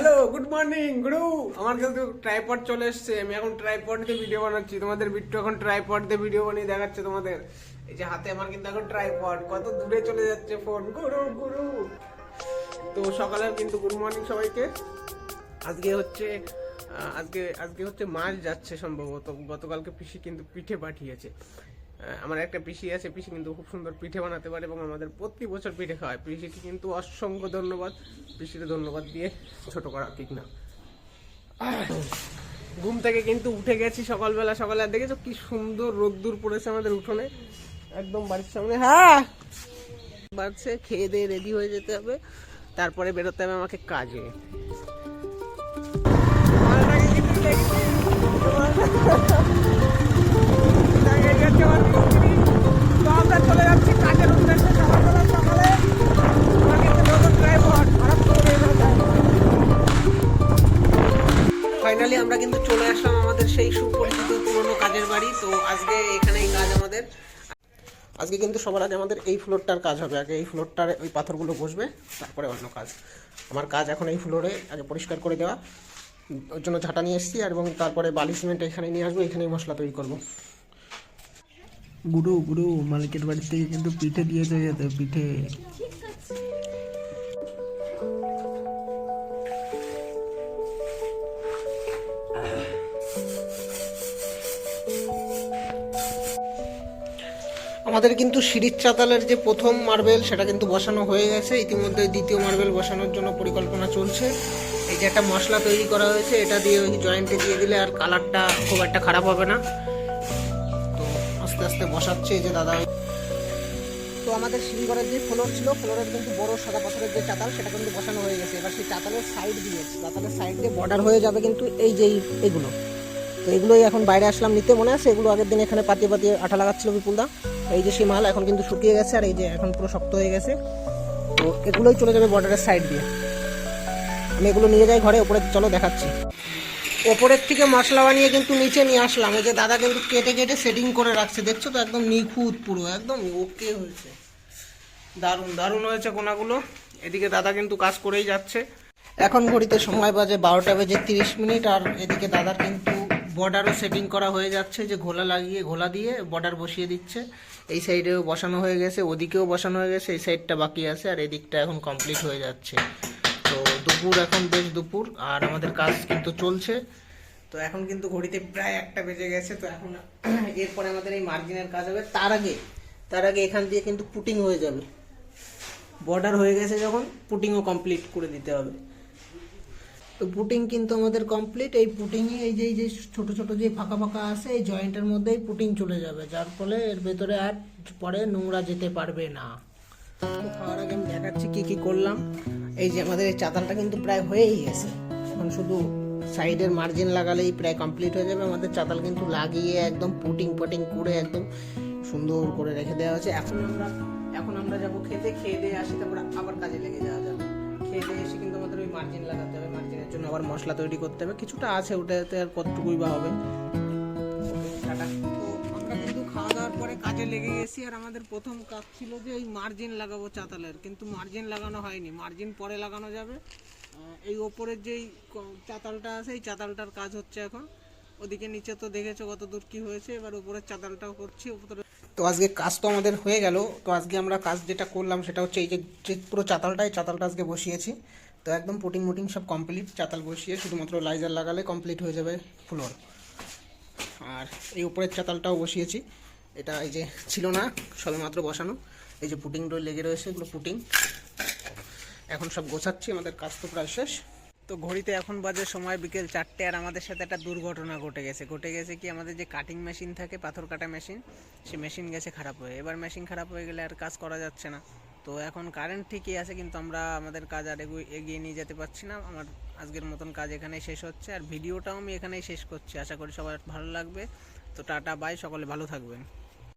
Hello good morning গুরু আমার কিন্তু tripod চলে এসেছে। আমি এখন ট্রাইপড দিয়ে ভিডিও বানাচ্ছি। তোমাদের বিট্টু এখন ট্রাইপড দিয়ে ভিডিও বানিয়ে দেখাচ্ছে তোমাদের। এই যে হাতে আমার কিন্তু এখন ট্রাইপড কত দূরে চলে যাচ্ছে ফোন গুরু গুরু তো সকালে কিন্তু গুড মর্নিং সবাইকে। আজকে হচ্ছে আজকে আজকে হচ্ছে মাছ যাচ্ছে সম্ভবত। গতকালকে পিসি কিন্তু পিঠে পাঠিয়েছে। আমার একটা পিসি আছে, পিসি কিন্তু খুব সুন্দর পিঠে বানাতে পারে এবং আমাদের প্রতি বছর পিঠে খাওয়ায়। পিসিকে কিন্তু অসংখ্য ধন্যবাদ। পিসিকে ধন্যবাদ দিয়ে ছোট করা ঠিক না। ঘুম থেকে কিন্তু উঠে গেছি সকালবেলা, সকালে দেখেছ কি সুন্দর রোদ্দুর পড়েছে আমাদের উঠোনে। একদম বাড়ির সামনে। হ্যাঁ! বাড়ছে, খেয়ে দিয়ে রেডি হয়ে যেতে হবে। তারপরে বেরোতে হবে আমাকে কাজে। কিন্তু ফাইনালি আমরা কিন্তু চলে আসলাম আমাদের সেই সুপরিচিত পুরনো কাজের বাড়ি। তো আজকে এখানেই কাজ আমাদের। আজকে কিন্তু সবার আগে আমাদের এই ফ্লোরটার কাজ হবে। আগে এই ফ্লোরটার ওই পাথরগুলো বসবে, তারপরে অন্য কাজ। আমার কাজ এখন এই ফ্লোরে আগে পরিষ্কার করে দেওয়া। ওর জন্য ঝাঁটা নিয়ে এসেছি এবং তারপরে বালি সিমেন্ট এখানে নিয়ে আসব, এখানেই মশলা তৈরি করব। গুরু গুরু মালিকের বাড়ি থেকে কিন্তু পিঠে দিয়েছে যেতে পিঠে। আমাদের কিন্তু সিঁড়ির চাতালের যে প্রথম মার্বেল, সেটা কিন্তু বসানো হয়ে গেছে। ইতিমধ্যে দ্বিতীয় মার্বেল বসানোর জন্য পরিকল্পনা চলছে। এই যে একটা মশলা তৈরি করা হয়েছে, এটা দিয়ে ওই জয়েন্টে দিয়ে দিলে আর কালারটা খুব একটা খারাপ হবে না। আস্তে আস্তে বসাচ্ছে এই যে দাদা তো আমাদের সিঁড়িঘরের যে ফ্লোর ছিল, ফ্লোরের কিন্তু বড় সাদা পাথরের যে চাতাল, সেটা কিন্তু বসানো হয়ে গেছে। এবার সেই চাতালের সাইড দিয়ে, চাতালের সাইড দিয়ে বর্ডার হয়ে যাবে কিন্তু এই যে এইগুলো তো এগুলোই এখন বাইরে আসলাম নিতে, মনে আছে? এগুলো আগের দিন এখানে পাতিয়ে পাতিয়ে আঠা লাগাচ্ছিল বিপুলদা। এই যে সেই মাল এখন কিন্তু শুকিয়ে গেছে, আর এই যে এখন পুরো শক্ত হয়ে গেছে। তো এগুলোই চলে যাবে বর্ডারের সাইড দিয়ে। আমি এগুলো নিয়ে যাই ঘরে, ওপরে চলো দেখাচ্ছি। ওপরের থেকে মশলা বানিয়ে কিন্তু নিচে নিয়ে আসলাম। এই যে দাদা কিন্তু কেটে কেটে সেটিং করে রাখছে। দেখছ তো একদম নিখুঁত পুরো, একদম ওকে হয়েছে। দারুণ দারুণ হয়েছে কোনাগুলো। এদিকে দাদা কিন্তু কাজ করেই যাচ্ছে। এখন ঘড়িতে সময় বাজে বারোটা বেজে তিরিশ মিনিট, আর এদিকে দাদার কিন্তু বর্ডারও সেটিং করা হয়ে যাচ্ছে, যে ঘোলা লাগিয়ে, ঘোলা দিয়ে বর্ডার বসিয়ে দিচ্ছে। এই সাইডেও বসানো হয়ে গেছে, ওদিকেও বসানো হয়ে গেছে, এই সাইডটা বাকি আছে, আর এদিকটা এখন কমপ্লিট হয়ে যাচ্ছে। তো দুপুর এখন, বেশ দুপুর, আর আমাদের কাজ কিন্তু চলছে। তো এখন কিন্তু ঘড়িতে প্রায় একটা বেজে গেছে, তো এখন এরপরে আমাদের এই মার্জিনের কাজ হবে। তার আগে তার আগে এখান দিয়ে কিন্তু পুটিং হয়ে যাবে। বর্ডার হয়ে গেছে যখন পুটিংও কমপ্লিট করে দিতে হবে। তো পুটিং কিন্তু আমাদের কমপ্লিট এই পুটিংয়ে এই যে এই যে ছোটো ছোটো যে ফাঁকা ফাঁকা আছে, এই জয়েন্টের মধ্যেই পুটিং চলে যাবে। যার ফলে এর ভেতরে আর পরে নোংরা যেতে পারবে না। খাওয়ার আগে আমি দেখাচ্ছি কী কী করলাম। এই যে আমাদের এই চাতালটা কিন্তু প্রায় হয়েই গেছে। এখন শুধু সাইডের মার্জিন লাগালেই প্রায় কমপ্লিট হয়ে যাবে। আমাদের চাতাল কিন্তু লাগিয়ে একদম পুটিং পটিং করে একদম সুন্দর করে রেখে দেওয়া হয়েছে। এখন আমরা এখন আমরা যাব খেতে, খেয়ে দিয়ে আসি, তারপর আবার কাজে লেগে যাওয়া যাবে। খেয়ে দিয়ে এসে কিন্তু আমাদের ওই মার্জিন লাগাতে হবে। মার্জিনের জন্য আবার মশলা তৈরি করতে হবে। কিছুটা আছে ওটাতে আর কতটুকুই বা হবে। টাটা। কাজে লেগে গেছি আর আমাদের প্রথম কাজ ছিল যে এই মার্জিন লাগাবো চাতালের, কিন্তু মার্জিন লাগানো হয়নি। মার্জিন পরে লাগানো যাবে। এই ওপরের যেই চাতালটা আছে, এই চাতালটার কাজ হচ্ছে এখন। ওদিকে নিচে তো দেখেছ কত দূর কি হয়েছে, এবার উপরের চাতালটাও করছি, উপরে তো আজকে কাজ তো আমাদের হয়ে গেল। তো আজকে আমরা কাজ যেটা করলাম সেটা হচ্ছে এই যে পুরো চাতালটাই চাতালটা আজকে বসিয়েছি। তো একদম পুটিং মুটিং সব কমপ্লিট চাতাল বসিয়ে শুধুমাত্র লাইজার লাগালে কমপ্লিট হয়ে যাবে ফ্লোর আর এই উপরের চাতালটাও বসিয়েছি। এটা এই যে ছিল না সবেমাত্র বসানো। এই যে পুটিং ডোর লেগে রয়েছে, এগুলো পুটিং। এখন সব গোছাচ্ছি, আমাদের কাজ তো প্রায় শেষ। তো ঘড়িতে এখন বাজে সময় বিকেল চারটে, আর আমাদের সাথে একটা দুর্ঘটনা ঘটে গেছে। ঘটে গেছে কি, আমাদের যে কাটিং মেশিন থাকে, পাথর কাটা মেশিন সে মেশিন গেছে খারাপ হয়ে। এবার মেশিন খারাপ হয়ে গেলে আর কাজ করা যাচ্ছে না। তো এখন কারেন্ট ঠিকই আছে, কিন্তু আমরা আমাদের কাজ আর এগু- এগিয়ে নিয়ে যেতে পারছি না। আমার আজকের মতন কাজ এখানেই শেষ হচ্ছে, আর ভিডিওটাও আমি এখানেই শেষ করছি। আশা করি সবার ভালো লাগবে। তো টাটা বাই সকলে ভালো থাকবেন।